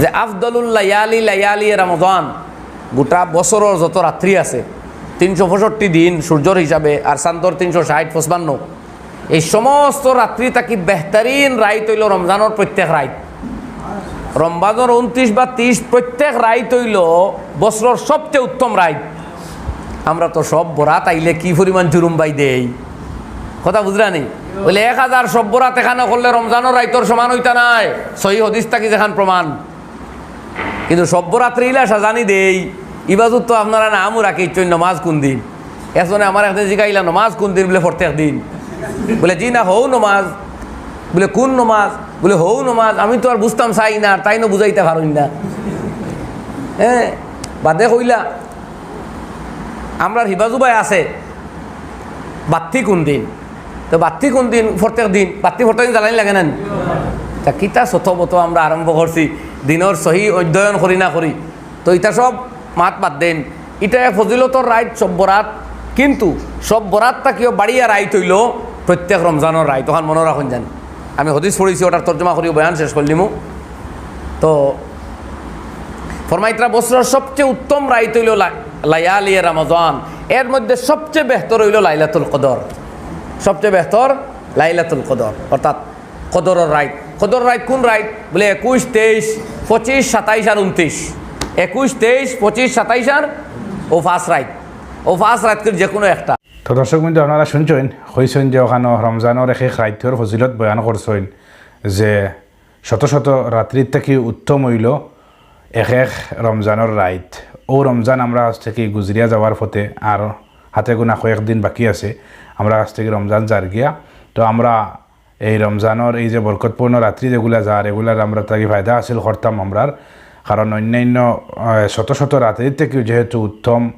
যে আফদলুল লায়ালি লায়ালি রমজান গোটা বছরের যত রাত্রি আছে তিনশো পঁয়ষট্টি দিন সূর্যর হিসাবে আর চান্দর তিনশো ষাট পঁচপান্ন। এই সমস্ত রাত্রি তাকি বেহতারিন রাইত হইল রমজানের প্রত্যেক রাইত রমজানের উনত্রিশ বা তিরিশ প্রত্যেক রাইত হইল বছরের সবচেয়ে উত্তম রাইত আমরা তো সব বরাত আইলে কি পরিমাণ জুরুম বাই দেই? কথা বুঝলা নি? বলে এক হাজার সব বরাত এখানে করলে রমজানের রাইতর সমান হইতা নাই। সহি হদিস থাকি যেখান প্রমাণ। কিন্তু সব বরাত্রি ইলা সাজানি দেই। ইবাজুত তো আপনারা নামও রাখি চৈ নমাজ কোন দিন? এজনে আমার একদিন জিগাইলা, নমাজ কোন দিন? বলে প্রত্যেক দিন। বলে, জি না হৌ নমাজ। বলে, কোন নমাজ? বলে হৌ নমাজ। আমি তো আর বুঝতাম চাই না তাই না বুঝাইতে পারুন না। হ্যাঁ বাদে কইলা আমরা হিবাজু ভাই আছে, বাত্তি কোন দিন? তো বাত্তি কোন দিন? প্রত্যেক দিন? বাত্তি প্রত্যেক দিন জ্বালানি লাগে না নি? তা কিতা সতবত আমরা আরম্ভ করছি দিনের সহি অধ্যয়ন করি না করি তো ইটা সব মাত বাদ দেন। ইটা ফজিলতর রাইট সব বরাত কিন্তু সব বরাতটা কেউ বাড়িয়া রাইট হইল? প্রত্যেক রমজানের রাইট তখন মনে রাখুন জানি। আমি হদিস পড়েছি ওটার তর্জমা করি বয়ান শেষ করলিমু তো ফরমাইত্রা বছরের সবচেয়ে উত্তম রাইত হইল লা- লায়ালিয়া রমজান এর মধ্যে সবচেয়ে বেহতর হইল লাইলাতুল কদর সবচেয়ে বেহতর লাইলাতুল কদর অর্থাৎ কদরের রাইট কদর রাইট কোন রাইট বলে একুশ, তেইশ, পঁচিশ, সাতাইশ আর উনত্রিশ একুশ, তেইশ, পঁচিশ, সাতাইশ আর ও ফার্স্ট রাইট ও ফার্স্ট রাইট যে কোনো একটা। তো দর্শক বিন্দু আপনারা শুনছেন হইছেন যে ওখানে রমজানের এক এক ফজিলত বয়ান করছেন যে শত শত রাত্রির থেকে উত্তম হইল এক এক রমজানের রাইত ও রমজান আমরা আজ থেকে গুজরিয়া যাওয়ার পথে আর হাতে গোনা কয়েকদিন বাকি আছে। আমরা আজ থেকে রমজান যার গিয়া। তো আমরা এই রমজানের এই যে বরকতপূর্ণ রাত্রি যেগুলা যার এগুলার আমরা তাকে ফায়দা হাসিল করতাম আমরার কারণ অন্যান্য শত শত রাত্রির থেকেও যেহেতু উত্তম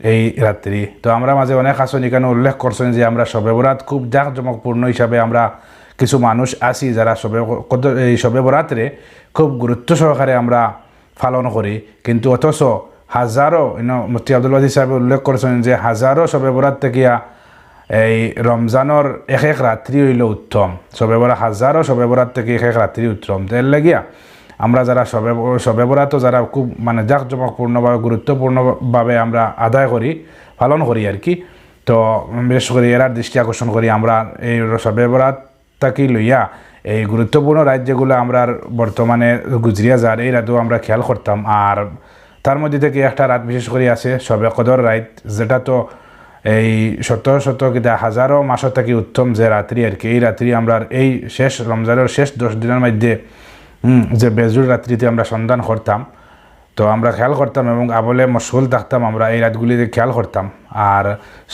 এই রাত্রি তো আমরা মাঝে অনেক আসন এখানে উল্লেখ করছেন যে আমরা শবে বরাত খুব জাঁকজমকপূর্ণ হিসাবে আমরা কিছু মানুষ আছি যারা কদ- এই শবে বরাতরে খুব গুরুত্ব সহকারে আমরা পালন করি। কিন্তু অথচ হাজারো মুফতি আব্দুল বাদী সাহেব উল্লেখ করেছেন যে হাজারো শবে বরাত থেকিয়া এই রমজানের এক এক রাত্রি হইল উত্তম। সবে বরা হাজারো শবে বরাত থেকে এক এক রাত্রি উত্তম। তো এর লাগিয়া, আমরা যারা সবে সবে বরাতও যারা খুব মানে জাক জাঁকজমকপূর্ণভাবে গুরুত্বপূর্ণভাবে আমরা আদায় করি পালন করি আর কি। তো, বিশেষ করে এরার দৃষ্টি আকর্ষণ করি আমরা এই সবে বরাত তাকি লইয়া, এই গুরুত্বপূর্ণ রাজ্যগুলো আমরা বর্তমানে গুজরিয়া যার এই রাতেও আমরা খেয়াল করতাম আর তার মধ্যে থেকে একটা রাত বিশেষ করে আছে সবে কদর রাত যেটা তো এই শত শত কিতা হাজারো মাসও থাকি উত্তম যে রাত্রি আর কি। এই রাত্রি আমরা এই শেষ রমজানের শেষ দশ দিনের মধ্যে যে বেজুর রাত্রিতে আমরা সন্ধান করতাম। তো আমরা খেয়াল করতাম এবং আবলে মশগুল থাকতাম, আমরা এই রাতগুলিতে খেয়াল করতাম। আর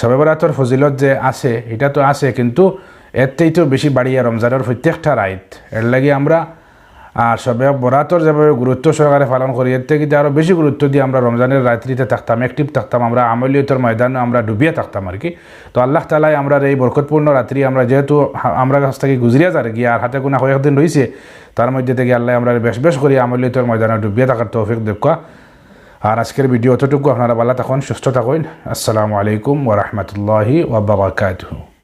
সবে বরাতর ফজিলত যে আছে, এটা তো আছে, কিন্তু এর থেকেও বেশি বাড়িয়া রমজানের প্রত্যেকটা রাইত এর লাগে আমরা আর সবে বরাতর যেভাবে গুরুত্ব সহকারে পালন করি এর থেকে আরও বেশি গুরুত্ব দিয়ে আমরা রমজানের রাত্রিতে থাকতাম অ্যাক্টিভ থাকতাম, আমরা আমলীয়তর ময়দানে, আমরা ডুবিয়ে থাকতাম আর কি। তো আল্লাহ তালাই আমরা এই বরকতপূর্ণ রাত্রি আমরা যেহেতু আমরা কাছ থেকে গুজরিয়া যার গিয়ে আর হাতে কোনো কয়েকদিন রয়েছে তার মধ্যে থেকে আল্লাহ আমরা বেশ বেশ করি আমলীয়তর ময়দানে ডুবিয়ে থাকার তৌফিক দেখা আর আজকের ভিডিও অতটুকু, আপনারা ভালো থাকুন, সুস্থ থাকুন। আসসালামু আলাইকুম ওরহমতুল্লাহি ওবরাকাতুহু